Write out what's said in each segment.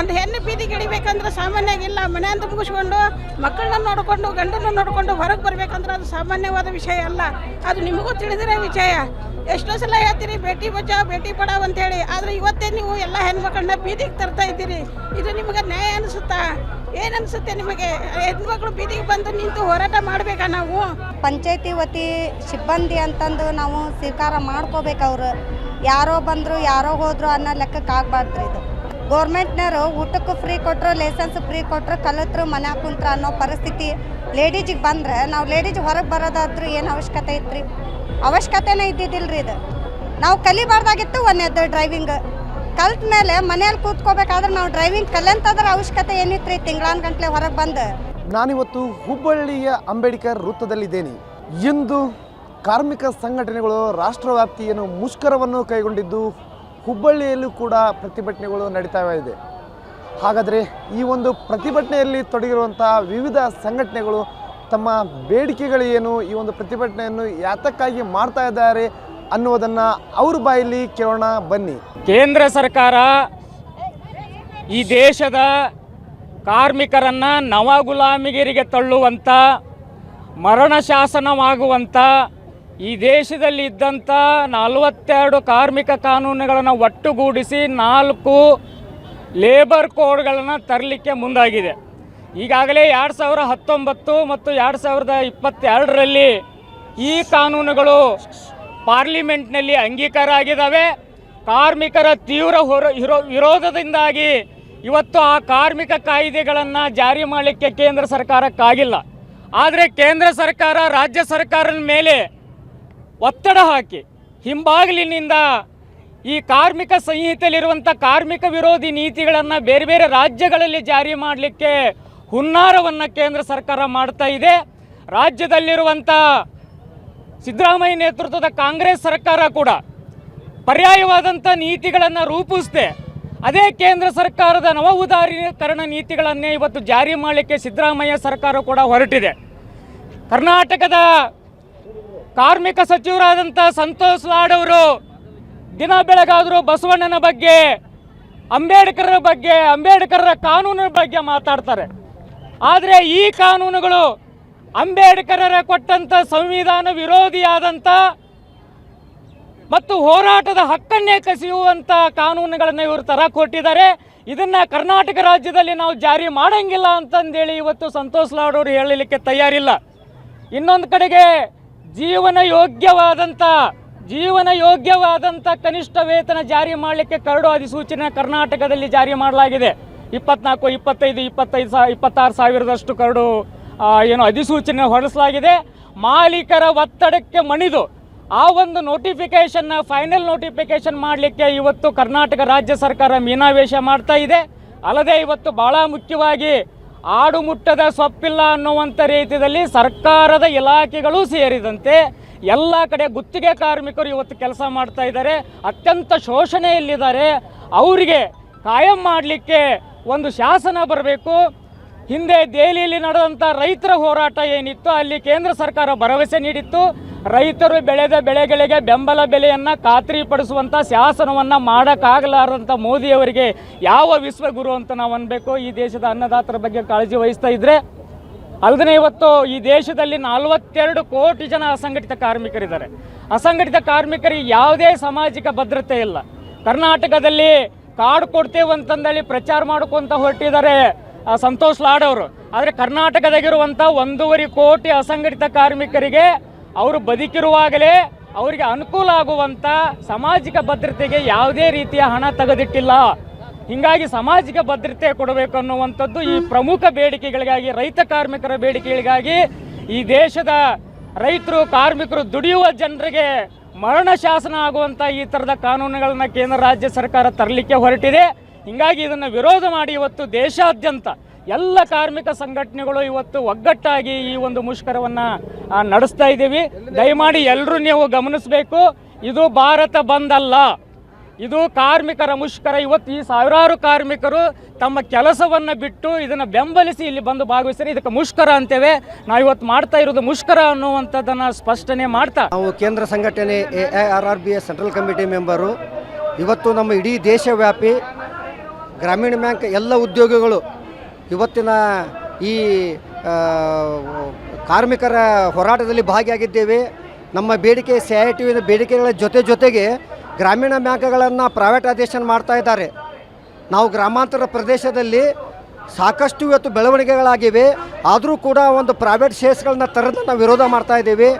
ಒಂದು ಹೆಣ್ಣು ಬೀದಿಗೆ ಇಳಿಬೇಕಂದ್ರೆ ಸಾಮಾನ್ಯವಾಗಿಲ್ಲ ಮನೆಯಿಂದ ಮುಗಿಸ್ಕೊಂಡು ಮಕ್ಕಳನ್ನ ನೋಡಿಕೊಂಡು, ಗಂಡನ್ನ ನೋಡಿಕೊಂಡು ಹೊರಗೆ ಬರಬೇಕಂದ್ರೆ ಅದು ಸಾಮಾನ್ಯವಾದ ವಿಷಯ ಅಲ್ಲ. ಅದು ನಿಮಗೂ ತಿಳಿದಿರೋ ವಿಷಯ. ಎಷ್ಟೋ ಸಲ ಹೇಳ್ತೀರಿ ಭೇಟಿ ಬಚಾವ್ ಭೇಟಿ ಪಡಾವ್ ಅಂತೇಳಿ. ಆದರೆ ಇವತ್ತೇ ನೀವು ಎಲ್ಲ ಹೆಣ್ಮಕ್ಳನ್ನ ಬೀದಿಗೆ ತರ್ತಾ ಇದ್ದೀರಿ. ಇದು ನಿಮಗೆ ನ್ಯಾಯ ಅನಿಸುತ್ತಾ? ಏನು ಅನಿಸುತ್ತೆ ನಿಮಗೆ? ಹೆಣ್ಮಕ್ಳು ಬೀದಿಗೆ ಬಂದು ನಿಂತು ಹೋರಾಟ ಮಾಡಬೇಕಾ ನಾವು? ಪಂಚಾಯತಿ ವತಿ ಸಿಬ್ಬಂದಿ ಅಂತಂದು ನಾವು ಸ್ವೀಕಾರ ಮಾಡ್ಕೋಬೇಕು ಅವರು. ಯಾರೋ ಬಂದರು, ಯಾರೋ ಹೋದ್ರು ಅನ್ನೋ ಲೆಕ್ಕಕ್ಕೆ ಆಗಬಾರ್ದು ಇದು. ಗೋರ್ಮೆಂಟ್ನವರು ಊಟಕ್ಕೂ ಫ್ರೀ ಕೊಟ್ಟರು ಲೈಸೆನ್ಸ್ ಫ್ರೀ ಕೊಟ್ಟರು ಕಲತ್ರು ಮನೆ ಕುಂತ್ರ ಅನ್ನೋ ಪರಿಸ್ಥಿತಿ ಲೇಡೀಜಿಗೆ ಬಂದ್ರೆ ನಾವು ಲೇಡೀಜ್ ಹೊರಗೆ ಬರೋದಾದ್ರೂ ಏನು ಅವಶ್ಯಕತೆ ಐತ್ರಿ? ಅವಶ್ಯಕತೆನೇ ಇದ್ದಿದ್ದಿಲ್ಲ ರೀ ಇದು. ನಾವು ಕಲಿಬಾರ್ದಾಗಿತ್ತು ಒಂದೇದು ಡ್ರೈವಿಂಗ್ ಕಲ್ತ ಮೇಲೆ ಮನೆಯಲ್ಲಿ ಕೂತ್ಕೋಬೇಕಾದ್ರೆ ನಾವು ಡ್ರೈವಿಂಗ್ ಕಲಿಯಂತದ್ರ ಅವಶ್ಯಕತೆ ಏನಿತ್ತು ರೀ ತಿಂಗಳಾನ್ ಗಂಟ್ಲೆ ಹೊರಗೆ ಬಂದು? ನಾನಿವತ್ತು ಹುಬ್ಬಳ್ಳಿಯ ಅಂಬೇಡ್ಕರ್ ವೃತ್ತದಲ್ಲಿದ್ದೇನೆ. ಇಂದು ಕಾರ್ಮಿಕ ಸಂಘಟನೆಗಳು ರಾಷ್ಟ್ರವ್ಯಾಪ್ತಿಯನ್ನು ಮುಷ್ಕರವನ್ನು ಕೈಗೊಂಡಿದ್ದು ಹುಬ್ಬಳ್ಳಿಯಲ್ಲೂ ಕೂಡ ಪ್ರತಿಭಟನೆಗಳು ನಡೀತಾ ಇದೆ. ಹಾಗಾದರೆ ಈ ಒಂದು ಪ್ರತಿಭಟನೆಯಲ್ಲಿ ತೊಡಗಿರುವಂತಹ ವಿವಿಧ ಸಂಘಟನೆಗಳು ತಮ್ಮ ಬೇಡಿಕೆಗಳು ಏನು ಈ ಒಂದು ಪ್ರತಿಭಟನೆಯನ್ನು ಯಾತಕ್ಕಾಗಿ ಮಾಡ್ತಾ ಇದ್ದಾರೆ ಅನ್ನುವುದನ್ನು ಅವ್ರ ಬಾಯಲ್ಲಿ ಕೇಳೋಣ, ಬನ್ನಿ. ಕೇಂದ್ರ ಸರ್ಕಾರ ಈ ದೇಶದ ಕಾರ್ಮಿಕರನ್ನ ನವ ಗುಲಾಮಿಗಿರಿಗೆ ತಳ್ಳುವಂಥ ಮರಣ ಶಾಸನವಾಗುವಂಥ ಈ ದೇಶದಲ್ಲಿ ಇದ್ದಂಥ ನಲವತ್ತೆರಡು ಕಾರ್ಮಿಕ ಕಾನೂನುಗಳನ್ನು ಒಟ್ಟುಗೂಡಿಸಿ ನಾಲ್ಕು ಲೇಬರ್ ಕೋಡ್ಗಳನ್ನು ತರಲಿಕ್ಕೆ ಮುಂದಾಗಿದೆ. ಈಗಾಗಲೇ ಎರಡು ಸಾವಿರ ಹತ್ತೊಂಬತ್ತು ಮತ್ತು ಎರಡು ಸಾವಿರದ ಇಪ್ಪತ್ತೆರಡರಲ್ಲಿ ಈ ಕಾನೂನುಗಳು ಪಾರ್ಲಿಮೆಂಟ್ನಲ್ಲಿ ಅಂಗೀಕಾರ ಆಗಿದ್ದಾವೆ ಕಾರ್ಮಿಕರ ತೀವ್ರ ಹೊರ ವಿರೋ ವಿರೋಧದಿಂದಾಗಿ ಇವತ್ತು ಆ ಕಾರ್ಮಿಕ ಕಾಯ್ದೆಗಳನ್ನು ಜಾರಿ ಮಾಡಲಿಕ್ಕೆ ಕೇಂದ್ರ ಸರ್ಕಾರಕ್ಕಾಗಿಲ್ಲ. ಆದರೆ ಕೇಂದ್ರ ಸರ್ಕಾರ, ರಾಜ್ಯ ಸರ್ಕಾರದ ಮೇಲೆ ಒತ್ತಡ ಹಾಕಿ ಹಿಂಬಾಗಿಲಿನಿಂದ ಈ ಕಾರ್ಮಿಕ ಸಂಹಿತೆಯಲ್ಲಿರುವಂಥ ಕಾರ್ಮಿಕ ವಿರೋಧಿ ನೀತಿಗಳನ್ನು ಬೇರೆ ಬೇರೆ ರಾಜ್ಯಗಳಲ್ಲಿ ಜಾರಿ ಮಾಡಲಿಕ್ಕೆ ಹುನ್ನಾರವನ್ನು ಕೇಂದ್ರ ಸರ್ಕಾರ ಮಾಡ್ತಾ ಇದೆ. ರಾಜ್ಯದಲ್ಲಿರುವಂಥ ಸಿದ್ದರಾಮಯ್ಯ ನೇತೃತ್ವದ ಕಾಂಗ್ರೆಸ್ ಸರ್ಕಾರ ಕೂಡ ಪರ್ಯಾಯವಾದಂಥ ನೀತಿಗಳನ್ನು ರೂಪಿಸಿದೆ. ಅದೇ ಕೇಂದ್ರ ಸರ್ಕಾರದ ನವ ಉದಾರೀಕರಣ ನೀತಿಗಳನ್ನೇ ಇವತ್ತು ಜಾರಿ ಮಾಡಲಿಕ್ಕೆ ಸಿದ್ದರಾಮಯ್ಯ ಸರ್ಕಾರ ಕೂಡ ಹೊರಟಿದೆ. ಕರ್ನಾಟಕದ ಕಾರ್ಮಿಕ ಸಚಿವರಾದಂಥ ಸಂತೋಷ್ ಲಾಡ್ ಅವರು ದಿನ ಬೆಳಗಾದರೂ ಬಸವಣ್ಣನ ಬಗ್ಗೆ ಅಂಬೇಡ್ಕರ್ ಬಗ್ಗೆ, ಅಂಬೇಡ್ಕರ್ರ ಕಾನೂನಿನ ಬಗ್ಗೆ ಮಾತಾಡ್ತಾರೆ. ಆದರೆ ಈ ಕಾನೂನುಗಳು ಅಂಬೇಡ್ಕರರ ಕೊಟ್ಟಂಥ ಸಂವಿಧಾನ ವಿರೋಧಿಯಾದಂಥ ಮತ್ತು ಹೋರಾಟದ ಹಕ್ಕನ್ನೇ ಕಸಿಯುವಂಥ ಕಾನೂನುಗಳನ್ನು ಇವರು ತರ ಕೊಟ್ಟಿದ್ದಾರೆ. ಇದನ್ನ ಕರ್ನಾಟಕ ರಾಜ್ಯದಲ್ಲಿ ನಾವು ಜಾರಿ ಮಾಡಂಗಿಲ್ಲ ಅಂತಂದೇಳಿ ಇವತ್ತು ಸಂತೋಷ್ ಲಾಡ್ ಅವರು ಹೇಳಲಿಕ್ಕೆ ತಯಾರಿಲ್ಲ. ಇನ್ನೊಂದು ಕಡೆಗೆ ಜೀವನ ಯೋಗ್ಯವಾದಂಥ ಜೀವನ ಯೋಗ್ಯವಾದಂಥ ಕನಿಷ್ಠ ವೇತನ ಜಾರಿ ಮಾಡಲಿಕ್ಕೆ ಕರಡು ಅಧಿಸೂಚನೆ ಕರ್ನಾಟಕದಲ್ಲಿ ಜಾರಿ ಮಾಡಲಾಗಿದೆ. ಇಪ್ಪತ್ನಾಲ್ಕು, ಇಪ್ಪತ್ತೈದು ಇಪ್ಪತ್ತೈದು ಸಾ, ಇಪ್ಪತ್ತಾರು ಸಾವಿರದಷ್ಟು ಕರಡು ಏನು ಅಧಿಸೂಚನೆ ಹೊರಡಿಸಲಾಗಿದೆ. ಮಾಲೀಕರ ಒತ್ತಡಕ್ಕೆ ಮಣಿದು ಆ ಒಂದು ನೋಟಿಫಿಕೇಶನ್ನ ಫೈನಲ್ ನೋಟಿಫಿಕೇಶನ್ ಮಾಡಲಿಕ್ಕೆ ಇವತ್ತು ಕರ್ನಾಟಕ ರಾಜ್ಯ ಸರ್ಕಾರ ಮೀನಾವೇಶ ಮಾಡ್ತಾ ಇದೆ. ಅಲ್ಲದೆ ಇವತ್ತು ಭಾಳ ಮುಖ್ಯವಾಗಿ ಆಡು ಮುಟ್ಟದ ಸೊಪ್ಪಿಲ್ಲ ಅನ್ನುವಂಥ ರೀತಿಯಲ್ಲಿ ಸರ್ಕಾರದ ಇಲಾಖೆಗಳು ಸೇರಿದಂತೆ ಎಲ್ಲ ಕಡೆ ಗುತ್ತಿಗೆ ಕಾರ್ಮಿಕರು ಇವತ್ತು ಕೆಲಸ ಮಾಡ್ತಾ ಇದ್ದಾರೆ. ಅತ್ಯಂತ ಶೋಷಣೆಯಲ್ಲಿದ್ದಾರೆ ಅವರಿಗೆ ಕಾಯಂ ಮಾಡಲಿಕ್ಕೆ ಒಂದು ಶಾಸನ ಬರಬೇಕು. ಹಿಂದೆ ದೆಹಲಿಯಲ್ಲಿ ನಡೆದಂಥ ರೈತರ ಹೋರಾಟ ಏನಿತ್ತು ಅಲ್ಲಿ ಕೇಂದ್ರ ಸರ್ಕಾರ ಭರವಸೆ ನೀಡಿತ್ತು. ರೈತರು ಬೆಳೆದ ಬೆಳೆಗಳಿಗೆ ಬೆಂಬಲ ಬೆಲೆಯನ್ನು ಖಾತ್ರಿಪಡಿಸುವಂಥ ಶಾಸನವನ್ನು ಮಾಡೋಕ್ಕಾಗಲಾರದಂಥ ಮೋದಿಯವರಿಗೆ ಯಾವ ವಿಶ್ವಗುರು ಅಂತ ನಾವು ಅನ್ನಬೇಕು ಈ ದೇಶದ ಅನ್ನದಾತರ ಬಗ್ಗೆ ಕಾಳಜಿ ವಹಿಸ್ತಾ ಇದ್ದರೆ ಅಲ್ಲದೇ ಇವತ್ತು ಈ ದೇಶದಲ್ಲಿ ನಲವತ್ತೆರಡು ಕೋಟಿ ಜನ ಅಸಂಘಟಿತ ಕಾರ್ಮಿಕರಿದ್ದಾರೆ. ಅಸಂಘಟಿತ ಕಾರ್ಮಿಕರಿಗೆ ಯಾವುದೇ ಸಾಮಾಜಿಕ ಭದ್ರತೆ ಇಲ್ಲ. ಕರ್ನಾಟಕದಲ್ಲಿ ಕಾರ್ಡ್ ಕೊಡ್ತೇವೆ ಅಂತಂದೇಳಿ ಪ್ರಚಾರ ಮಾಡ್ಕೊಂತ ಹೊರಟಿದ್ದಾರೆ ಸಂತೋಷ್ ಲಾಡ್ ಅವರು. ಆದರೆ ಕರ್ನಾಟಕದಾಗಿರುವಂಥ ಒಂದೂವರೆ ಕೋಟಿ ಅಸಂಘಟಿತ ಕಾರ್ಮಿಕರಿಗೆ ಅವರು ಬದುಕಿರುವಾಗಲೇ ಅವರಿಗೆ ಅನುಕೂಲ ಆಗುವಂಥ ಸಾಮಾಜಿಕ ಭದ್ರತೆಗೆ ಯಾವುದೇ ರೀತಿಯ ಹಣ ತೆಗೆದಿಟ್ಟಿಲ್ಲ. ಹೀಗಾಗಿ ಸಾಮಾಜಿಕ ಭದ್ರತೆ ಕೊಡಬೇಕು ಅನ್ನುವಂಥದ್ದು ಈ ಪ್ರಮುಖ ಬೇಡಿಕೆಗಳಿಗಾಗಿ, ರೈತ ಕಾರ್ಮಿಕರ ಬೇಡಿಕೆಗಳಿಗಾಗಿ ಈ ದೇಶದ ರೈತರು, ಕಾರ್ಮಿಕರು ದುಡಿಯುವ ಜನರಿಗೆ ಮರಣ ಶಾಸನ ಆಗುವಂಥ ಈ ಥರದ ಕಾನೂನುಗಳನ್ನು ಕೇಂದ್ರ, ರಾಜ್ಯ ಸರ್ಕಾರ ತರಲಿಕ್ಕೆ ಹೊರಟಿದೆ. ಹೀಗಾಗಿ ಇದನ್ನು ವಿರೋಧ ಮಾಡಿ ಇವತ್ತು ದೇಶಾದ್ಯಂತ ಎಲ್ಲ ಕಾರ್ಮಿಕ ಸಂಘಟನೆಗಳು ಇವತ್ತು ಒಗ್ಗಟ್ಟಾಗಿ ಈ ಒಂದು ಮುಷ್ಕರವನ್ನು ನಡೆಸ್ತಾ ಇದ್ದೀವಿ. ದಯಮಾಡಿ ಎಲ್ಲರೂ ನೀವು ಗಮನಿಸಬೇಕು. ಇದು ಭಾರತ ಬಂದ್ ಅಲ್ಲ ಇದು ಕಾರ್ಮಿಕರ ಮುಷ್ಕರ. ಇವತ್ತು ಈ ಸಾವಿರಾರು ಕಾರ್ಮಿಕರು ತಮ್ಮ ಕೆಲಸವನ್ನು ಬಿಟ್ಟು ಇದನ್ನು ಬೆಂಬಲಿಸಿ ಇಲ್ಲಿ ಬಂದು ಭಾಗವಹಿಸ್ತಾರೆ. ಇದಕ್ಕೆ ಮುಷ್ಕರ ಅಂತೇವೆ. ನಾವು ಇವತ್ತು ಮಾಡ್ತಾ ಇರೋದು ಮುಷ್ಕರ ಅನ್ನುವಂಥದ್ದನ್ನು ಸ್ಪಷ್ಟನೆ ಮಾಡ್ತಾ. ನಾವು ಕೇಂದ್ರ ಸಂಘಟನೆ A I S central committee member. ಇವತ್ತು ನಮ್ಮ ಇಡೀ ದೇಶವ್ಯಾಪಿ ಗ್ರಾಮೀಣ ಬ್ಯಾಂಕ್ ಎಲ್ಲ ಉದ್ಯೋಗಿಗಳು ಇವತ್ತಿನ ಈ ಕಾರ್ಮಿಕರ ಹೋರಾಟದಲ್ಲಿ ಭಾಗಿಯಾಗಿದ್ದೇವೆ. ನಮ್ಮ ಬೇಡಿಕೆ, ಸಿ ಐ ಟಿ ಬೇಡಿಕೆಗಳ ಜೊತೆ ಜೊತೆಗೆ ಗ್ರಾಮೀಣ ಬ್ಯಾಂಕ್ಗಳನ್ನು ಪ್ರೈವೇಟೈಸೇಷನ್ ಮಾಡ್ತಾ ಇದ್ದಾರೆ. ನಾವು ಗ್ರಾಮಾಂತರ ಪ್ರದೇಶದಲ್ಲಿ ಸಾಕಷ್ಟು ಇವತ್ತು ಬೆಳವಣಿಗೆಗಳಾಗಿವೆ. ಆದರೂ ಕೂಡ ಒಂದು ಪ್ರೈವೇಟ್ ಶೇರ್ಸ್ಗಳನ್ನ ತರದ ನಾವು ವಿರೋಧ ಮಾಡ್ತಾ ಇದ್ದೀವಿ.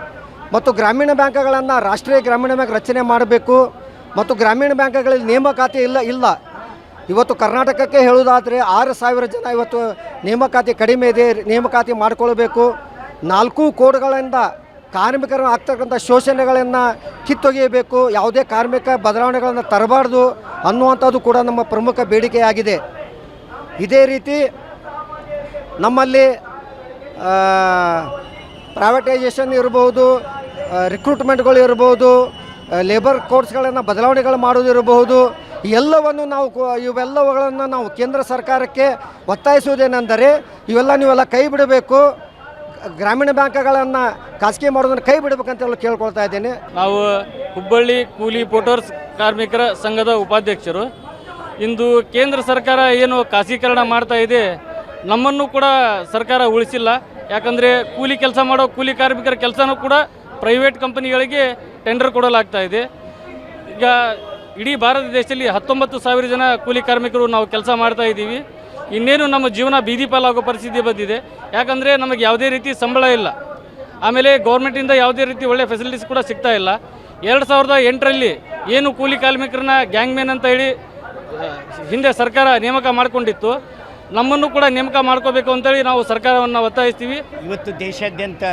ಮತ್ತು ಗ್ರಾಮೀಣ ಬ್ಯಾಂಕ್ಗಳನ್ನು ರಾಷ್ಟ್ರೀಯ ಗ್ರಾಮೀಣ ಬ್ಯಾಂಕ್ ರಚನೆ ಮಾಡಬೇಕು. ಮತ್ತು ಗ್ರಾಮೀಣ ಬ್ಯಾಂಕ್ಗಳಲ್ಲಿ ನೇಮಕಾತಿ ಇಲ್ಲ ಇಲ್ಲ. ಇವತ್ತು ಕರ್ನಾಟಕಕ್ಕೆ ಹೇಳುವುದಾದರೆ ಆರು ಸಾವಿರ ಜನ ಇವತ್ತು ನೇಮಕಾತಿ ಕಡಿಮೆ ಇದೆ, ನೇಮಕಾತಿ ಮಾಡಿಕೊಳ್ಬೇಕು. ನಾಲ್ಕು ಕೋಡ್ಗಳಿಂದ ಕಾರ್ಮಿಕರ ಆಗ್ತಕ್ಕಂಥ ಶೋಷಣೆಗಳನ್ನು ಕಿತ್ತೊಗೆಯಬೇಕು. ಯಾವುದೇ ಕಾರ್ಮಿಕ ಬದಲಾವಣೆಗಳನ್ನು ತರಬಾರ್ದು ಅನ್ನುವಂಥದ್ದು ಕೂಡ ನಮ್ಮ ಪ್ರಮುಖ ಬೇಡಿಕೆಯಾಗಿದೆ. ಇದೇ ರೀತಿ ನಮ್ಮಲ್ಲಿ ಪ್ರೈವೇಟೈಸೇಷನ್ ಇರ್ಬೋದು ರಿಕ್ರೂಟ್ಮೆಂಟ್ಗಳು ಇರಬಹುದು ಲೇಬರ್ ಕೋರ್ಸ್ಗಳನ್ನು ಬದಲಾವಣೆಗಳು ಮಾಡೋದು ಇರಬಹುದು ಎಲ್ಲವನ್ನು ನಾವು ಇವೆಲ್ಲವುಗಳನ್ನು ನಾವು ಕೇಂದ್ರ ಸರ್ಕಾರಕ್ಕೆ ಒತ್ತಾಯಿಸುವುದೇನೆಂದರೆ ಇವೆಲ್ಲ ನೀವೆಲ್ಲ ಕೈ ಬಿಡಬೇಕು. ಗ್ರಾಮೀಣ ಬ್ಯಾಂಕ್ಗಳನ್ನು ಖಾಸಗಿ ಮಾಡೋದನ್ನು ಕೈ ಬಿಡಬೇಕಂತ ಹೇಳಿ ಕೇಳ್ಕೊಳ್ತಾ ಇದ್ದೇನೆ. ನಾವು ಹುಬ್ಬಳ್ಳಿ ಕೂಲಿ ಪೋಟೋರ್ಸ್ ಕಾರ್ಮಿಕರ ಸಂಘದ ಉಪಾಧ್ಯಕ್ಷರು. ಇಂದು ಕೇಂದ್ರ ಸರ್ಕಾರ ಏನು ಖಾಸಗೀಕರಣ ಮಾಡ್ತಾ ಇದೆ, ನಮ್ಮನ್ನು ಕೂಡ ಸರ್ಕಾರ ಉಳಿಸಿಲ್ಲ. ಯಾಕಂದರೆ ಕೂಲಿ ಕೆಲಸ ಮಾಡೋ ಕೂಲಿ ಕಾರ್ಮಿಕರ ಕೆಲಸನೂ ಕೂಡ ಪ್ರೈವೇಟ್ ಕಂಪನಿಗಳಿಗೆ ಟೆಂಡರ್ ಕೊಡಲಾಗ್ತಾ ಇದೆ. ಈಗ ಇಡೀ ಭಾರತ ದೇಶದಲ್ಲಿ ಹತ್ತೊಂಬತ್ತು ಸಾವಿರ ಜನ ಕೂಲಿ ಕಾರ್ಮಿಕರು ನಾವು ಕೆಲಸ ಮಾಡ್ತಾ ಇದ್ದೀವಿ. ಇನ್ನೇನು ನಮ್ಮ ಜೀವನ ಬೀದಿ ಪಾಲಾಗೋ ಪರಿಸ್ಥಿತಿ ಬಂದಿದೆ. ಯಾಕಂದರೆ ನಮಗೆ ಯಾವುದೇ ರೀತಿ ಸಂಬಳ ಇಲ್ಲ. ಆಮೇಲೆ ಗೌರ್ಮೆಂಟಿಂದ ಯಾವುದೇ ರೀತಿ ಒಳ್ಳೆ ಫೆಸಿಲಿಟೀಸ್ ಕೂಡ ಸಿಗ್ತಾ ಇಲ್ಲ. ಎರಡು ಸಾವಿರದ ಎಂಟರಲ್ಲಿ ಏನು ಕೂಲಿ ಕಾರ್ಮಿಕರನ್ನ ಗ್ಯಾಂಗ್ಮ್ಯಾನ್ ಅಂತ ಹೇಳಿ ಹಿಂದೆ ಸರ್ಕಾರ ನೇಮಕ ಮಾಡಿಕೊಂಡಿತ್ತು. ನಮ್ಮನ್ನು ಕೂಡ ನೇಮಕ ಮಾಡ್ಕೋಬೇಕು ಅಂತೇಳಿ ನಾವು ಸರ್ಕಾರವನ್ನು ಒತ್ತಾಯಿಸ್ತೀವಿ. ಇವತ್ತು ದೇಶಾದ್ಯಂತ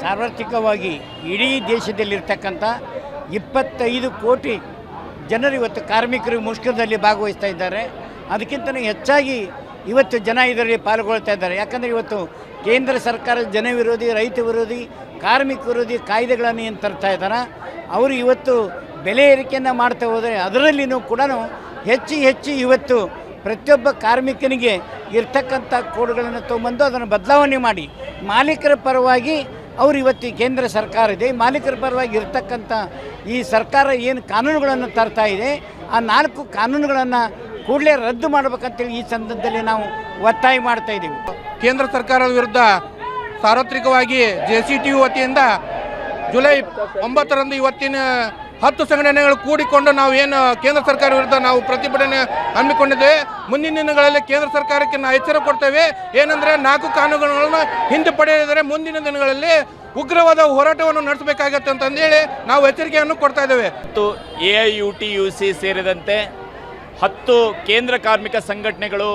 ಸಾರ್ವತ್ರಿಕವಾಗಿ ಇಡೀ ದೇಶದಲ್ಲಿರ್ತಕ್ಕಂಥ ಇಪ್ಪತ್ತೈದು ಕೋಟಿ ಜನರು ಇವತ್ತು ಕಾರ್ಮಿಕರು ಮುಷ್ಕರದಲ್ಲಿ ಭಾಗವಹಿಸ್ತಾ ಇದ್ದಾರೆ. ಅದಕ್ಕಿಂತಲೂ ಹೆಚ್ಚಾಗಿ ಇವತ್ತು ಜನ ಇದರಲ್ಲಿ ಪಾಲ್ಗೊಳ್ತಾ ಇದ್ದಾರೆ. ಯಾಕಂದರೆ ಇವತ್ತು ಕೇಂದ್ರ ಸರ್ಕಾರ ಜನ ವಿರೋಧಿ, ರೈತ ವಿರೋಧಿ, ಕಾರ್ಮಿಕ ವಿರೋಧಿ ಕಾಯ್ದೆಗಳನ್ನು ಏನು ತರ್ತಾ ಇದ್ದಾರೆ? ಅವರು ಇವತ್ತು ಬೆಲೆ ಏರಿಕೆಯನ್ನು ಮಾಡ್ತಾ ಹೋದರೆ ಅದರಲ್ಲಿನೂ ಕೂಡ ಹೆಚ್ಚು ಹೆಚ್ಚು ಇವತ್ತು ಪ್ರತಿಯೊಬ್ಬ ಕಾರ್ಮಿಕನಿಗೆ ಇರ್ತಕ್ಕಂಥ ಕೋಡ್ಗಳನ್ನು ತೊಗೊಂಬಂದು ಅದನ್ನು ಬದಲಾವಣೆ ಮಾಡಿ ಮಾಲೀಕರ ಪರವಾಗಿ ಅವರು ಇವತ್ತು ಕೇಂದ್ರ ಸರ್ಕಾರ ಇದೆ, ಮಾಲೀಕರ ಪರವಾಗಿ ಇರ್ತಕ್ಕಂಥ ಈ ಸರ್ಕಾರ ಏನು ಕಾನೂನುಗಳನ್ನು ತರ್ತಾ ಇದೆ, ಆ ನಾಲ್ಕು ಕಾನೂನುಗಳನ್ನು ಕೂಡಲೇ ರದ್ದು ಮಾಡಬೇಕಂತೇಳಿ ಈ ಸಂದರ್ಭದಲ್ಲಿ ನಾವು ಒತ್ತಾಯ ಮಾಡ್ತಾ ಇದ್ದೀವಿ. ಕೇಂದ್ರ ಸರ್ಕಾರದ ವಿರುದ್ಧ ಸಾರ್ವತ್ರಿಕವಾಗಿ ಜೆ ಸಿ ಟಿ ಯು ವತಿಯಿಂದ ಜುಲೈ ಒಂಬತ್ತರಂದು ಇವತ್ತಿನ ಹತ್ತು ಸಂಘಟನೆಗಳು ಕೂಡಿಕೊಂಡು ನಾವು ಏನು, ಕೇಂದ್ರ ಸರ್ಕಾರ ವಿರುದ್ಧ ನಾವು ಪ್ರತಿಭಟನೆ ಹಮ್ಮಿಕೊಂಡಿದ್ದೇವೆ. ಮುಂದಿನ ದಿನಗಳಲ್ಲಿ ಕೇಂದ್ರ ಸರ್ಕಾರಕ್ಕೆ ನಾವು ಎಚ್ಚರ ಕೊಡ್ತೇವೆ. ಏನಂದರೆ ನಾಲ್ಕು ಕಾನೂನುಗಳನ್ನು ಹಿಂದೆ ಮುಂದಿನ ದಿನಗಳಲ್ಲಿ ಉಗ್ರವಾದ ಹೋರಾಟವನ್ನು ನಡೆಸಬೇಕಾಗತ್ತೆ ಅಂತಂದೇಳಿ ನಾವು ಎಚ್ಚರಿಕೆಯನ್ನು ಕೊಡ್ತಾ ಇದ್ದೇವೆ. ಮತ್ತು ಎ ಐ ಯು ಸೇರಿದಂತೆ ಹತ್ತು ಕೇಂದ್ರ ಕಾರ್ಮಿಕ ಸಂಘಟನೆಗಳು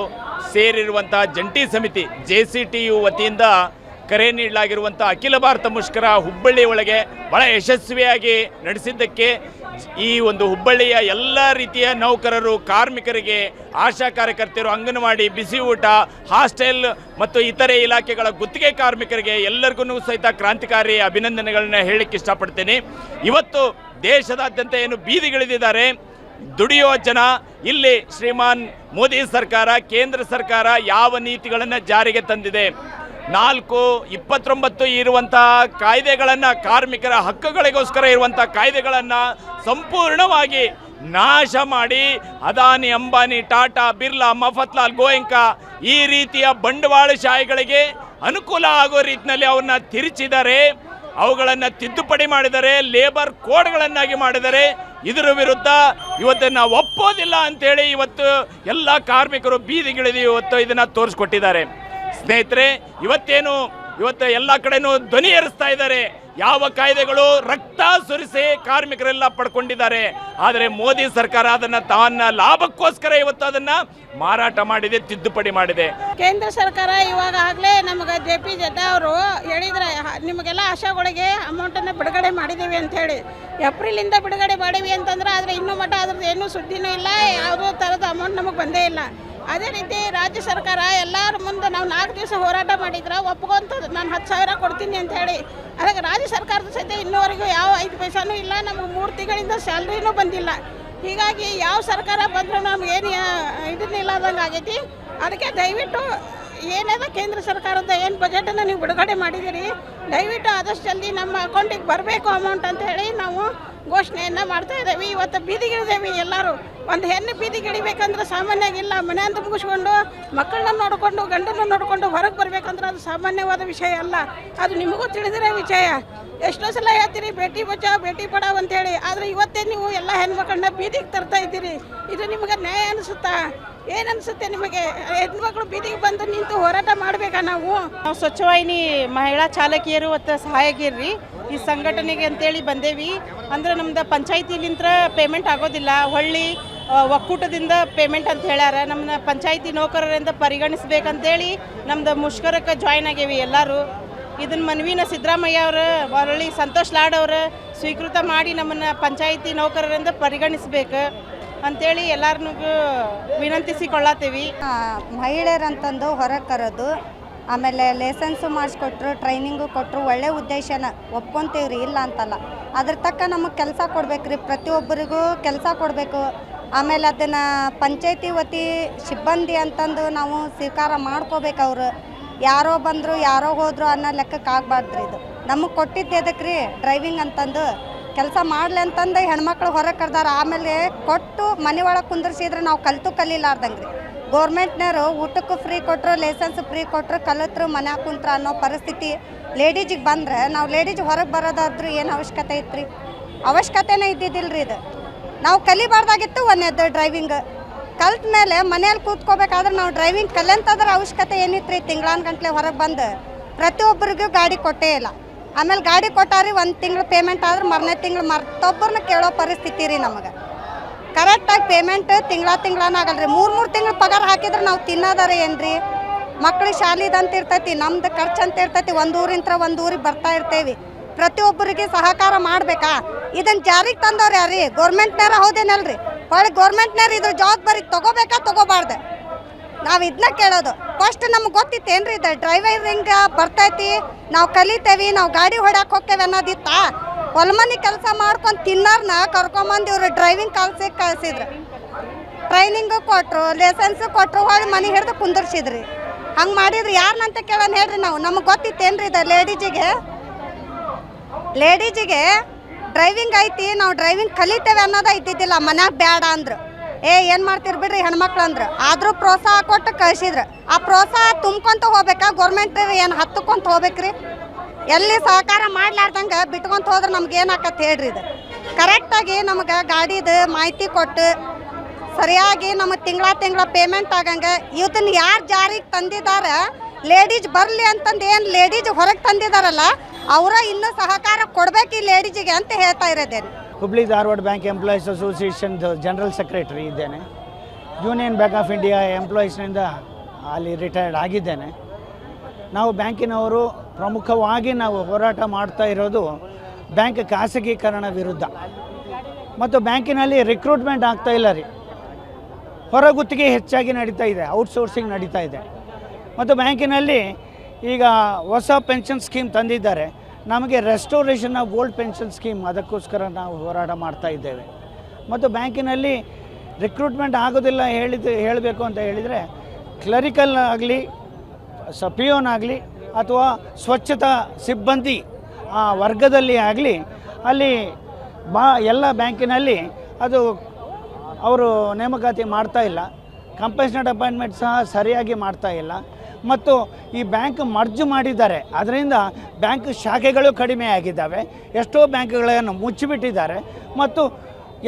ಸೇರಿರುವಂತಹ ಜಂಟಿ ಸಮಿತಿ, ಜೆ ಸಿ ಟಿ ಯು ವತಿಯಿಂದ ಕರೆ ನೀಡಲಾಗಿರುವಂಥ ಅಖಿಲ ಭಾರತ ಮುಷ್ಕರ ಹುಬ್ಬಳ್ಳಿ ಒಳಗೆ ಬಹಳ ಯಶಸ್ವಿಯಾಗಿ ನಡೆಸಿದ್ದಕ್ಕೆ ಈ ಒಂದು ಹುಬ್ಬಳ್ಳಿಯ ಎಲ್ಲ ರೀತಿಯ ನೌಕರರು, ಕಾರ್ಮಿಕರಿಗೆ, ಆಶಾ ಕಾರ್ಯಕರ್ತರು ಅಂಗನವಾಡಿ, ಬಿಸಿ ಊಟ, ಹಾಸ್ಟೆಲ್ ಮತ್ತು ಇತರೆ ಇಲಾಖೆಗಳ ಗುತ್ತಿಗೆ ಕಾರ್ಮಿಕರಿಗೆ ಎಲ್ಲರಿಗೂ ಸಹಿತ ಕ್ರಾಂತಿಕಾರಿ ಅಭಿನಂದನೆಗಳನ್ನ ಹೇಳಕ್ಕೆ ಇಷ್ಟಪಡ್ತೇನೆ. ಇವತ್ತು ದೇಶದಾದ್ಯಂತ ಏನು ಬೀದಿಗಿಳಿದಿದ್ದಾರೆ. ದುಡಿಯುವ ಜನ, ಇಲ್ಲಿ ಶ್ರೀಮಾನ್ ಮೋದಿ ಸರ್ಕಾರ, ಕೇಂದ್ರ ಸರ್ಕಾರ ಯಾವ ನೀತಿಗಳನ್ನು ಜಾರಿಗೆ ತಂದಿದೆ. ನಾಲ್ಕು, ಇಪ್ಪತ್ತೊಂಬತ್ತು ಇರುವಂತಹ ಕಾಯ್ದೆಗಳನ್ನು ಕಾರ್ಮಿಕರ ಹಕ್ಕುಗಳಿಗೋಸ್ಕರ ಇರುವಂತಹ ಕಾಯ್ದೆಗಳನ್ನು ಸಂಪೂರ್ಣವಾಗಿ ನಾಶ ಮಾಡಿ ಅದಾನಿ, ಅಂಬಾನಿ, ಟಾಟಾ, ಬಿರ್ಲಾ, ಮಫತ್ಲಾಲ್, ಗೋಯಂಕ ಈ ರೀತಿಯ ಬಂಡವಾಳಶಾಹಿಗಳಿಗೆ ಅನುಕೂಲ ಆಗೋ ರೀತಿಯಲ್ಲಿ ಅವ್ರನ್ನ ತಿರುಚಿದರೆ, ಅವುಗಳನ್ನು ತಿದ್ದುಪಡಿ ಮಾಡಿದರೆ, ಲೇಬರ್ ಕೋಡ್ಗಳನ್ನಾಗಿ ಮಾಡಿದರೆ ಇದರ ವಿರುದ್ಧ ಇವತ್ತು ನಾವು ಒಪ್ಪೋದಿಲ್ಲ ಅಂತೇಳಿ ಇವತ್ತು ಎಲ್ಲ ಕಾರ್ಮಿಕರು ಬೀದಿಗಿಳಿದು ಇವತ್ತು ಇದನ್ನು ತೋರಿಸ್ಕೊಟ್ಟಿದ್ದಾರೆ. ಸ್ನೇಹಿತರೆ, ಇವತ್ತೇನು, ಇವತ್ತು ಎಲ್ಲ ಕಡೆನೂ ಧ್ವನಿ ಏರಿಸ್ತಾ ಇದ್ದಾರೆ. ಯಾವ ಕಾಯ್ದೆಗಳು ರಕ್ತ ಸುರಿಸಿ ಕಾರ್ಮಿಕರೆಲ್ಲ ಪಡ್ಕೊಂಡಿದ್ದಾರೆ. ಆದರೆ ಮೋದಿ ಸರ್ಕಾರ ಅದನ್ನು ತನ್ನ ಲಾಭಕ್ಕೋಸ್ಕರ ಇವತ್ತು ಅದನ್ನ ಮಾರಾಟ ಮಾಡಿದೆ, ತಿದ್ದುಪಡಿ ಮಾಡಿದೆ. ಕೇಂದ್ರ ಸರ್ಕಾರ ಇವಾಗ ಆಗಲೇ ನಮಗೆ ಜೆ ಪಿ ಜಡ್ಡಾ ಅವರು ಹೇಳಿದ್ರೆ ನಿಮಗೆಲ್ಲ ಆಶಾಗಳಿಗೆ ಅಮೌಂಟನ್ನು ಬಿಡುಗಡೆ ಮಾಡಿದೀವಿ ಅಂತ ಹೇಳಿ. ಏಪ್ರಿಲಿಂದ ಬಿಡುಗಡೆ ಮಾಡಿವಿ ಅಂತಂದ್ರೆ ಆದರೆ ಇನ್ನೂ ಮಟ್ಟ ಅದ್ರದ್ದು ಏನೂ ಸುದ್ದಿನೂ ಇಲ್ಲ, ಯಾವುದೋ ಥರದ ಅಮೌಂಟ್ ನಮಗೆ ಬಂದೇ ಇಲ್ಲ. ಅದೇ ರೀತಿ ರಾಜ್ಯ ಸರ್ಕಾರ ಎಲ್ಲರ ಮುಂದೆ ನಾವು ನಾಲ್ಕು ದಿವಸ ಹೋರಾಟ ಮಾಡಿದ್ರೆ ಒಪ್ಕೊಂತದ್ದು ನಾನು ಹತ್ತು ಸಾವಿರ ಕೊಡ್ತೀನಿ ಅಂತ ಹೇಳಿ. ಅದಕ್ಕೆ ರಾಜ್ಯ ಸರ್ಕಾರದ ಸಹಿತ ಇನ್ನೂವರೆಗೂ ಯಾವ ಐದು ಪೈಸಾನೂ ಇಲ್ಲ, ನಮಗೆ ಮೂರು ತಿಂಗಳಿಂದ ಸ್ಯಾಲ್ರಿನೂ ಬಂದಿಲ್ಲ. ಹೀಗಾಗಿ ಯಾವ ಸರ್ಕಾರ ಬಂದರೂ ನಮಗೇನು ಇದನ್ನ ಇಲ್ಲದಂಗೆ ಆಗೈತಿ. ಅದಕ್ಕೆ ದಯವಿಟ್ಟು ಏನೇನೋ ಕೇಂದ್ರ ಸರ್ಕಾರದ ಏನು ಬಜೆಟನ್ನು ನೀವು ಬಿಡುಗಡೆ ಮಾಡಿದ್ದೀರಿ ದಯವಿಟ್ಟು ಆದಷ್ಟು ಜಲ್ದಿ ನಮ್ಮ ಅಕೌಂಟಿಗೆ ಬರಬೇಕು ಅಮೌಂಟ್ ಅಂತ ಹೇಳಿ ನಾವು ಘೋಷಣೆಯನ್ನು ಮಾಡ್ತಾ ಇದ್ದೇವೆ. ಇವತ್ತು ಬೀದಿಗಿಳಿದೇವೆ ಎಲ್ಲರೂ ಒಂದು ಹೆಣ್ಣು ಬೀದಿಗಿಳಿಬೇಕಂದ್ರೆ ಸಾಮಾನ್ಯವಾಗಿಲ್ಲ ಅಂತ ಮುಗಿಸ್ಕೊಂಡು ಮಕ್ಕಳನ್ನ ನೋಡಿಕೊಂಡು ಗಂಡನ್ನ ನೋಡಿಕೊಂಡು ಹೊರಗೆ ಬರ್ಬೇಕಂದ್ರೆ ಅದು ಸಾಮಾನ್ಯವಾದ ವಿಷಯ ಅಲ್ಲ. ಅದು ನಿಮಗೂ ತಿಳಿದಿರೋ ವಿಷಯ. ಎಷ್ಟೋ ಸಲ ಹೇಳ್ತೀರಿ ಭೇಟಿ ಬಚಾವ್ ಭೇಟಿ ಪಡಾವ್ ಅಂತೇಳಿ. ಆದರೆ ಇವತ್ತೇ ನೀವು ಎಲ್ಲ ಹೆಣ್ಮಕ್ಳನ್ನ ಬೀದಿಗೆ ತರ್ತಾ ಇದ್ದೀರಿ. ಇದು ನಿಮಗೆ ನ್ಯಾಯ ಅನಿಸುತ್ತಾ? ಏನು ಅನಿಸುತ್ತೆ ನಿಮಗೆ? ಹೆಣ್ಮಕ್ಳು ಬೀದಿಗೆ ಬಂದು ನಿಂತು ಹೋರಾಟ ಮಾಡಬೇಕಾ ನಾವು? ನಾವು ಸ್ವಚ್ಛವಾಹಿನಿ ಮಹಿಳಾ ಚಾಲಕಿಯರು ಮತ್ತು ಸಹಾಯಕಿಯರು. ಈ ಸಂಘಟನೆಗೆ ಅಂತೇಳಿ ಬಂದೇವಿ. ಅಂದ್ರೆ ನಮ್ದು ಪಂಚಾಯತಿಲಿಂತ್ರ ಪೇಮೆಂಟ್ ಆಗೋದಿಲ್ಲ. ಹೊಳ್ಳಿ ಒಕ್ಕೂಟದಿಂದ ಪೇಮೆಂಟ್ ಅಂತ ಹೇಳ್ಯಾರ. ನಮ್ಮನ್ನ ಪಂಚಾಯತಿ ನೌಕರರಿಂದ ಪರಿಗಣಿಸ್ಬೇಕಂತೇಳಿ ನಮ್ದು ಮುಷ್ಕರಕ್ಕೆ ಜಾಯ್ನ್ ಆಗೇವಿ ಎಲ್ಲರೂ. ಇದನ್ನ ಮನವಿನ ಸಿದ್ದರಾಮಯ್ಯ ಅವರ, ಹೊರಳಿ ಸಂತೋಷ್ ಲಾಡ್ ಅವರು ಸ್ವೀಕೃತ ಮಾಡಿ ನಮ್ಮನ್ನು ಪಂಚಾಯತಿ ನೌಕರರಿಂದ ಪರಿಗಣಿಸ್ಬೇಕು ಅಂತೇಳಿ ಎಲ್ಲಾರನಿಗೂ ವಿನಂತಿಸಿಕೊಳ್ಳತ್ತೀವಿ ಮಹಿಳೆಯರಂತಂದು ಹೊರಗೆ ಕರೋದು ಆಮೇಲೆ ಲೈಸೆನ್ಸು ಮಾಡಿಸ್ಕೊಟ್ರು ಟ್ರೈನಿಂಗು ಕೊಟ್ಟರು ಒಳ್ಳೆ ಉದ್ದೇಶನ ಒಪ್ಕೊಂತೀವ್ರಿ, ಇಲ್ಲ ಅಂತಲ್ಲ. ಅದ್ರ ತಕ್ಕ ನಮಗೆ ಕೆಲಸ ಕೊಡ್ಬೇಕ್ರಿ, ಪ್ರತಿಯೊಬ್ಬರಿಗೂ ಕೆಲಸ ಕೊಡಬೇಕು. ಆಮೇಲೆ ಅದನ್ನು ಪಂಚಾಯತಿ ವತಿ ಸಿಬ್ಬಂದಿ ಅಂತಂದು ನಾವು ಸ್ವೀಕಾರ ಮಾಡ್ಕೋಬೇಕು ಅವರು. ಯಾರೋ ಬಂದರು, ಯಾರೋ ಹೋದರು ಅನ್ನೋ ಲೆಕ್ಕಕ್ಕೆ ಆಗ್ಬಾರ್ದ್ರಿ ಇದು. ನಮಗೆ ಕೊಟ್ಟಿದ್ದು ಎದಕ್ಕೆ ರೀ ಡ್ರೈವಿಂಗ್ ಅಂತಂದು. ಕೆಲಸ ಮಾಡ್ಲಿ ಅಂತಂದು ಹೆಣ್ಮಕ್ಳು ಹೊರಗೆ ಕರ್ದಾರ. ಆಮೇಲೆ ಕೊಟ್ಟು ಮನೆ ಒಳಗೆ ಕುಂದಿರ್ಸಿದ್ರೆ ನಾವು ಕಲಿತು ಕಲೀಲಾರ್ದಂಗೆ ರೀ ಗೋರ್ಮೆಂಟ್ನವರು ಊಟಕ್ಕೂ ಫ್ರೀ ಕೊಟ್ಟರು ಲೈಸೆನ್ಸ್ ಫ್ರೀ ಕೊಟ್ಟರು ಕಲತ್ರು ಮನೆ ಕುಂತ್ರ ಅನ್ನೋ ಪರಿಸ್ಥಿತಿ ಲೇಡೀಜಿಗೆ ಬಂದ್ರೆ ನಾವು ಲೇಡೀಜ್ ಹೊರಗೆ ಬರೋದಾದ್ರೂ ಏನು ಅವಶ್ಯಕತೆ ಐತ್ರಿ? ಅವಶ್ಯಕತೆನೇ ಇದ್ದಿದ್ದಿಲ್ಲ ರೀ ಇದು. ನಾವು ಕಲಿಬಾರ್ದಾಗಿತ್ತು ಒಂದೇದು ಡ್ರೈವಿಂಗ್ ಕಲ್ತ ಮೇಲೆ ಮನೇಲಿ ಕೂತ್ಕೋಬೇಕಾದ್ರೆ ನಾವು ಡ್ರೈವಿಂಗ್ ಕಲಿಯಂತದ್ರ ಅವಶ್ಯಕತೆ ಏನಿತ್ತು ರೀ ತಿಂಗಳಾನ್ ಗಂಟ್ಲೆ ಹೊರಗೆ ಬಂದು ಪ್ರತಿಯೊಬ್ಬರಿಗೂ ಗಾಡಿ ಕೊಟ್ಟೇ ಇಲ್ಲ. ಆಮೇಲೆ ಗಾಡಿ ಕೊಟ್ಟಾರಿ ಒಂದು ತಿಂಗಳು ಪೇಮೆಂಟ್ ಆದ್ರೆ ಮರನೇ ತಿಂಗಳು ಮತ್ತೊಬ್ಬರನ್ನ ಕೇಳೋ ಪರಿಸ್ಥಿತಿ ರೀ ನಮಗೆ. ಕರೆಕ್ಟಾಗಿ ಪೇಮೆಂಟ್ ತಿಂಗಳ ತಿಂಗಳನ ರೀ ಮೂರು ಮೂರು ತಿಂಗಳು ಪಗಾರ ಹಾಕಿದ್ರೆ ನಾವು ತಿನ್ನೋದಾರ ರೀ ಮಕ್ಳಿಗೆ ಶಾಲಿದಂತ ಇರ್ತೈತಿ, ನಮ್ದು ಖರ್ಚು ಅಂತ ಇರ್ತೈತಿ, ಒಂದು ಊರಿಂತ್ರ ಒಂದು ಊರಿಗೆ ಬರ್ತಾ ಇರ್ತೇವೆ. ಪ್ರತಿಯೊಬ್ಬರಿಗೆ ಸಹಕಾರ ಮಾಡಬೇಕಾ? ಇದನ್ನು ಜಾರಿಗೆ ತಂದವ್ರು ಯಾರೀ? ಗೌರ್ಮೆಂಟ್ನಾರ ಹೌದೇನಲ್ರಿ? ಹೊಳೆ ಗೌರ್ಮೆಂಟ್ನಾರ ಇದ್ರ ಜವಾಬ್ದಾರಿ ತಗೋಬೇಕಾ, ತಗೋಬಾರ್ದು? ನಾವು ಇದನ್ನ ಕೇಳೋದು. ಫಸ್ಟ್ ನಮ್ಗೆ ಗೊತ್ತಿತ್ತೇನ್ರಿ, ಇದು ಡ್ರೈವರಿಂಗ್ ಬರ್ತೈತಿ ನಾವು ಕಲಿತೇವಿ, ನಾವು ಗಾಡಿ ಹೊಡ್ಯಾಕೆ ಹೋಗ್ತೇವೆ ಅನ್ನೋದಿತ್ತ? ಹೊಲ್ಮನಿ ಕೆಲಸ ಮಾಡ್ಕೊಂಡು ತಿನ್ನೋರ್ನ ಕರ್ಕೊಂಬಂದು ಇವರು ಡ್ರೈವಿಂಗ್ ಕಲ್ಸಿಗೆ ಕಳ್ಸಿದ್ರು ಟ್ರೈನಿಂಗು ಕೊಟ್ಟರು ಲೈಸೆನ್ಸು ಕೊಟ್ಟರು ಹೊಳ್ಳಿ ಮನೆ ಹಿಡಿದು ಕುಂದರ್ಸಿದ್ರಿ. ಹಂಗೆ ಮಾಡಿದ್ರು. ಯಾರನ್ನಂತ ಕೇಳೋಣ ಹೇಳ್ರಿ ನಾವು. ನಮಗೆ ಗೊತ್ತಿತ್ತೇನ್ರಿ ಇದು ಲೇಡೀಜಿಗೆ? ಲೇಡೀಜಿಗೆ ಡ್ರೈವಿಂಗ್ ಐತಿ, ನಾವು ಡ್ರೈವಿಂಗ್ ಕಲಿತೇವೆ ಅನ್ನೋದು ಐತಿದ್ದಿಲ್ಲ. ಮನ್ಯಾಗ ಬೇಡ ಅಂದ್ರು. ಏ, ಏನು ಮಾಡ್ತೀರಿ ಬಿಡ್ರಿ ಹೆಣ್ಮಕ್ಳು ಅಂದ್ರು. ಆದರೂ ಪ್ರೋತ್ಸಾಹ ಕೊಟ್ಟು ಕಳ್ಸಿದ್ರು. ಆ ಪ್ರೋತ್ಸಾಹ ತುಂಬ್ಕೊಂತ ಹೋಗ್ಬೇಕಾ? ಗೌರ್ಮೆಂಟ್ ಏನು ಹತ್ತುಕೊಂತ ಹೋಗ್ಬೇಕ್ರಿ? ಎಲ್ಲಿ ಸಹಕಾರ ಮಾಡ್ಲಾರ್ದಂಗೆ ಬಿಟ್ಕೊಂತ ಹೋದ್ರೆ ನಮ್ಗೆ ಏನಾಕತ್ತೆ ಹೇಳ್ರಿ ಇದು? ಕರೆಕ್ಟಾಗಿ ನಮ್ಗೆ ಗಾಡಿದು ಮಾಹಿತಿ ಕೊಟ್ಟು, ಸರಿಯಾಗಿ ನಮಗೆ ತಿಂಗಳ ತಿಂಗಳ ಪೇಮೆಂಟ್ ಆಗಂಗೆ ಇವತ್ತಿನ ಯಾರು ಜಾರಿಗೆ ತಂದಿದ್ದಾರೆ ಲೇಡೀಸ್ ಬರಲಿ ಅಂತಂದು ಏನು ಲೇಡೀಸ್ ಹೊರಗೆ ತಂದಿದಾರಲ್ಲ, ಅವರ ಇನ್ನೂ ಸಹಕಾರ ಕೊಡ್ಬೇಕು ಈ ಲೇಡೀಜಿಗೆ ಅಂತ ಹೇಳ್ತಾ ಇರೋದೇನು? Hubli Dharwad bank employees association general secretary ಇದ್ದೇನೆ. ಯೂನಿಯನ್ ಬ್ಯಾಂಕ್ ಆಫ್ ಇಂಡಿಯಾ ಎಂಪ್ಲಾಯೀಸ್ನಿಂದ ಅಲ್ಲಿ ರಿಟೈರ್ಡ್ ಆಗಿದ್ದೇನೆ. ನಾವು ಬ್ಯಾಂಕಿನವರು ಪ್ರಮುಖವಾಗಿ ನಾವು ಹೋರಾಟ ಮಾಡ್ತಾ ಇರೋದು ಬ್ಯಾಂಕ್ ಖಾಸಗೀಕರಣ ವಿರುದ್ಧ. ಮತ್ತು ಬ್ಯಾಂಕಿನಲ್ಲಿ ರಿಕ್ರೂಟ್ಮೆಂಟ್ ಆಗ್ತಾ ಇಲ್ಲ ರೀ. ಹೊರಗುತ್ತಿಗೆ ಹೆಚ್ಚಾಗಿ ನಡೀತಾ ಇದೆ ಔಟ್ಸೋರ್ಸಿಂಗ್ ನಡೀತಾ ಇದೆ. ಮತ್ತು ಬ್ಯಾಂಕಿನಲ್ಲಿ ಈಗ ಹೊಸ ಪೆನ್ಷನ್ ಸ್ಕೀಮ್ ತಂದಿದ್ದಾರೆ. ನಮಗೆ restoration of old pension scheme ಅದಕ್ಕೋಸ್ಕರ ನಾವು ಹೋರಾಟ ಮಾಡ್ತಾ ಇದ್ದೇವೆ. ಮತ್ತು ಬ್ಯಾಂಕಿನಲ್ಲಿ ರಿಕ್ರೂಟ್ಮೆಂಟ್ ಆಗೋದಿಲ್ಲ ಹೇಳಿದ, ಹೇಳಬೇಕು ಅಂತ ಹೇಳಿದರೆ ಕ್ಲರಿಕಲ್ ಆಗಲಿ ಸಪಿಯೋನ್ ಆಗಲಿ ಅಥವಾ ಸ್ವಚ್ಛತಾ ಸಿಬ್ಬಂದಿ ಆ ವರ್ಗದಲ್ಲಿ ಆಗಲಿ, ಅಲ್ಲಿ ಬಾ, ಎಲ್ಲ ಬ್ಯಾಂಕಿನಲ್ಲಿ ಅದು ಅವರು ನೇಮಕಾತಿ ಮಾಡ್ತಾ ಇಲ್ಲ. ಕಂಪನ್ಸೇಟ್ ಅಪಾಯಿಂಟ್ಮೆಂಟ್ ಸಹ ಸರಿಯಾಗಿ ಮಾಡ್ತಾ ಇಲ್ಲ. ಮತ್ತು ಈ ಬ್ಯಾಂಕ್ ಮರ್ಜ್ ಮಾಡಿದ್ದಾರೆ. ಅದರಿಂದ ಬ್ಯಾಂಕ್ ಶಾಖೆಗಳು ಕಡಿಮೆ ಆಗಿದ್ದಾವೆ. ಎಷ್ಟೋ ಬ್ಯಾಂಕ್ಗಳನ್ನು ಮುಚ್ಚಿಬಿಟ್ಟಿದ್ದಾರೆ. ಮತ್ತು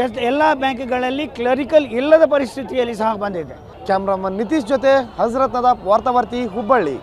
ಎಷ್ಟು ಎಲ್ಲ ಬ್ಯಾಂಕ್ಗಳಲ್ಲಿ ಕ್ಲರಿಕಲ್ ಇಲ್ಲದ ಪರಿಸ್ಥಿತಿಯಲ್ಲಿ ಸಹ ಬಂದಿದೆ. ಕ್ಯಾಮ್ರಾಮನ್ ನಿತೀಶ್ ಜೊತೆ ಹಜರತ್ ನದಾಬ್ ವಾರ್ತಾವಾರ್ತಿ ಹುಬ್ಬಳ್ಳಿ.